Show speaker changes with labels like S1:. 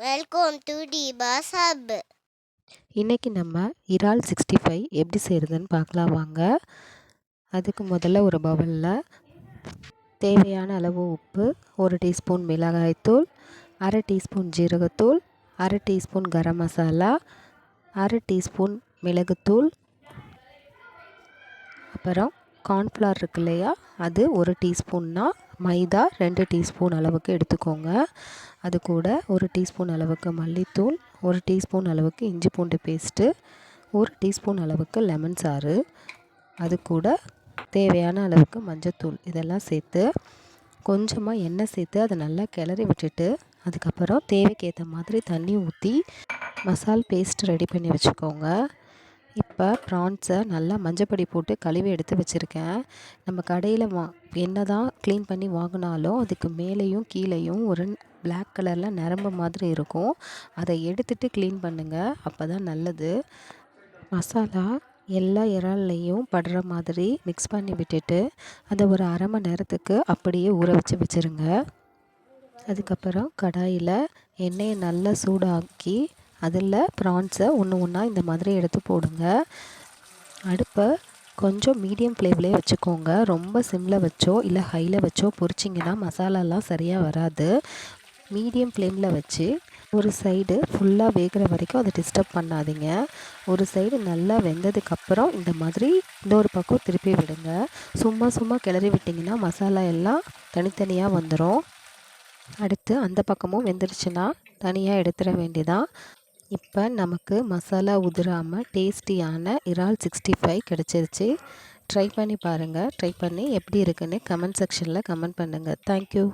S1: Welcome to டிபாஸ் hub
S2: இன்றைக்கி நம்ம இறால் சிக்ஸ்டி ஃபைவ் எப்படி செய்கிறதுன்னு பார்க்கலாம் வாங்க. அதுக்கு முதல்ல ஒரு பவுலில் தேவையான அளவு உப்பு ஒரு டீஸ்பூன் மிளகாய்த்தூள் அரை டீஸ்பூன் ஜீரகத்தூள் அரை டீஸ்பூன் கரம் மசாலா அரை டீஸ்பூன் மிளகுத்தூள் அப்புறம் கார்ன்ஃப்ளவர் இருக்கு இல்லையா அது ஒரு டீஸ்பூன்னா மைதா ரெண்டு டீஸ்பூன் அளவுக்கு எடுத்துக்கோங்க. அது கூட ஒரு டீஸ்பூன் அளவுக்கு மல்லித்தூள் ஒரு டீஸ்பூன் அளவுக்கு இஞ்சி பூண்டு பேஸ்ட்டு ஒரு டீஸ்பூன் அளவுக்கு லெமன் சாறு அது கூட தேவையான அளவுக்கு மஞ்சத்தூள் இதெல்லாம் சேர்த்து கொஞ்சமாக எண்ணெய் சேர்த்து அதை நல்லா கிளறி விட்டுட்டு அதுக்கப்புறம் தேவைக்கு ஏற்ற மாதிரி தண்ணி ஊற்றி மசால் பேஸ்ட் ரெடி பண்ணி வச்சுக்கோங்க. இப்போ ப்ரான்ஸை நல்லா மஞ்சப்பொடி போட்டு கழுவி எடுத்து வச்சுருக்கேன். நம்ம கடையில் வா என்ன தான் க்ளீன் பண்ணி வாங்கினாலும் அதுக்கு மேலேயும் கீழேயும் ஒரு பிளாக் கலரில் நரம்பு மாதிரி இருக்கும். அதை எடுத்துகிட்டு க்ளீன் பண்ணுங்கள் அப்போ தான் நல்லது. மசாலா எல்லா இறால்லையும் படுற மாதிரி மிக்ஸ் பண்ணி விட்டுட்டு அதை ஒரு அரை மணி நேரத்துக்கு அப்படியே ஊற வச்சு வச்சுருங்க. அதுக்கப்புறம் கடாயில் எண்ணெயை நல்லா சூடாக்கி அதில் ப்ரான்ஸை ஒன்று ஒன்றா இந்த மாதிரி எடுத்து போடுங்க. அடுப்பை கொஞ்சம் மீடியம் ஃப்ளேம்லேயே வச்சுக்கோங்க. ரொம்ப சிம்மில் வச்சோ இல்லை ஹையில் வச்சோ பொரிச்சிங்கன்னா மசாலாலாம் சரியாக வராது. மீடியம் ஃப்ளேமில் வச்சு ஒரு சைடு ஃபுல்லாக வேகிற வரைக்கும் அதை டிஸ்டர்ப் பண்ணாதீங்க. ஒரு சைடு நல்லா வெந்ததுக்கப்புறம் இந்த மாதிரி இன்னொரு பக்கம் திருப்பி விடுங்க. சும்மா சும்மா கிளறி விட்டிங்கன்னா மசாலா எல்லாம் தனித்தனியாக வந்துடும் அடுத்து அந்த பக்கமும் வெந்துருச்சுன்னா தனியாக எடுத்துட வேண்டிதான் இப்போ நமக்கு மசாலா உதிராமல் டேஸ்டியான இறால் சிக்ஸ்டி ஃபைவ் கிடச்சிருச்சு. ட்ரை பண்ணி பாருங்கள் ட்ரை பண்ணி எப்படி இருக்குன்னு கமெண்ட் செக்ஷனில் கமெண்ட் பண்ணுங்கள் தேங்க்யூ